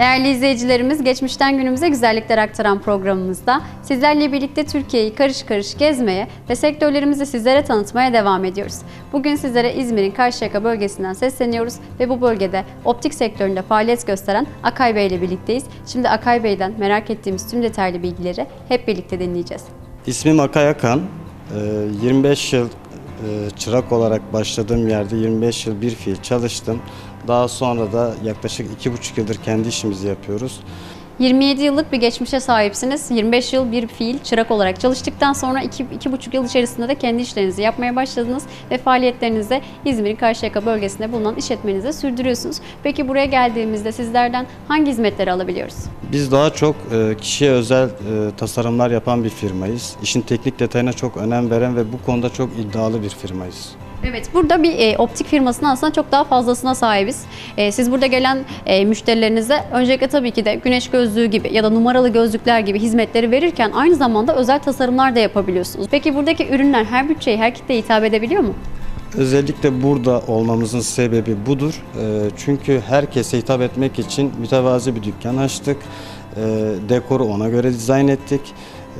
Değerli izleyicilerimiz, geçmişten günümüze güzellikler aktaran programımızda sizlerle birlikte Türkiye'yi karış karış gezmeye ve sektörlerimizi sizlere tanıtmaya devam ediyoruz. Bugün sizlere İzmir'in Karşıyaka bölgesinden sesleniyoruz ve bu bölgede optik sektöründe faaliyet gösteren Akay Bey ile birlikteyiz. Şimdi Akay Bey'den merak ettiğimiz tüm detaylı bilgileri hep birlikte dinleyeceğiz. İsmim Akay Akan. Ee, 25 yıl e, çırak olarak başladığım yerde 25 yıl bir fiil çalıştım. Daha sonra da yaklaşık 2,5 yıldır kendi işimizi yapıyoruz. 27 yıllık bir geçmişe sahipsiniz. 25 yıl bir fiil çırak olarak çalıştıktan sonra 2,5 yıl içerisinde de kendi işlerinizi yapmaya başladınız ve faaliyetlerinizi İzmir'in Karşıyaka bölgesinde bulunan işletmenize sürdürüyorsunuz. Peki buraya geldiğimizde sizlerden hangi hizmetleri alabiliyoruz? Biz daha çok e, kişiye özel e, tasarımlar yapan bir firmayız. İşin teknik detayına çok önem veren ve bu konuda çok iddialı bir firmayız. Evet, burada bir e, optik firmasının aslında çok daha fazlasına sahibiz. E, siz burada gelen e, müşterilerinize öncelikle tabii ki de güneş gözlüğü gibi ya da numaralı gözlükler gibi hizmetleri verirken aynı zamanda özel tasarımlar da yapabiliyorsunuz. Peki buradaki ürünler her bütçeye, her kitleye hitap edebiliyor mu? Özellikle burada olmamızın sebebi budur. E, Çünkü herkese hitap etmek için mütevazi bir dükkan açtık. E, Dekoru ona göre dizayn ettik.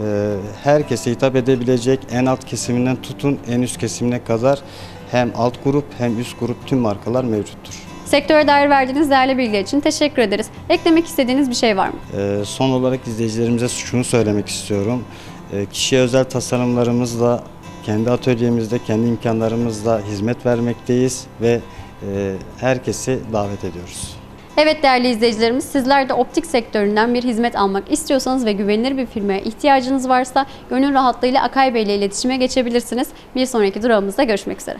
E, Herkese hitap edebilecek en alt kesiminden tutun en üst kesimine kadar hem alt grup hem üst grup tüm markalar mevcuttur. Sektöre dair verdiğiniz değerli bilgiler için teşekkür ederiz. Eklemek istediğiniz bir şey var mı? E, Son olarak izleyicilerimize şunu söylemek istiyorum. E, Kişiye özel tasarımlarımızla kendi atölyemizde, kendi imkanlarımızla hizmet vermekteyiz ve e, herkesi davet ediyoruz. Evet değerli izleyicilerimiz sizler de optik sektöründen bir hizmet almak istiyorsanız ve güvenilir bir firmaya ihtiyacınız varsa gönül rahatlığıyla Akay Bey ile iletişime geçebilirsiniz. Bir sonraki durağımızda görüşmek üzere.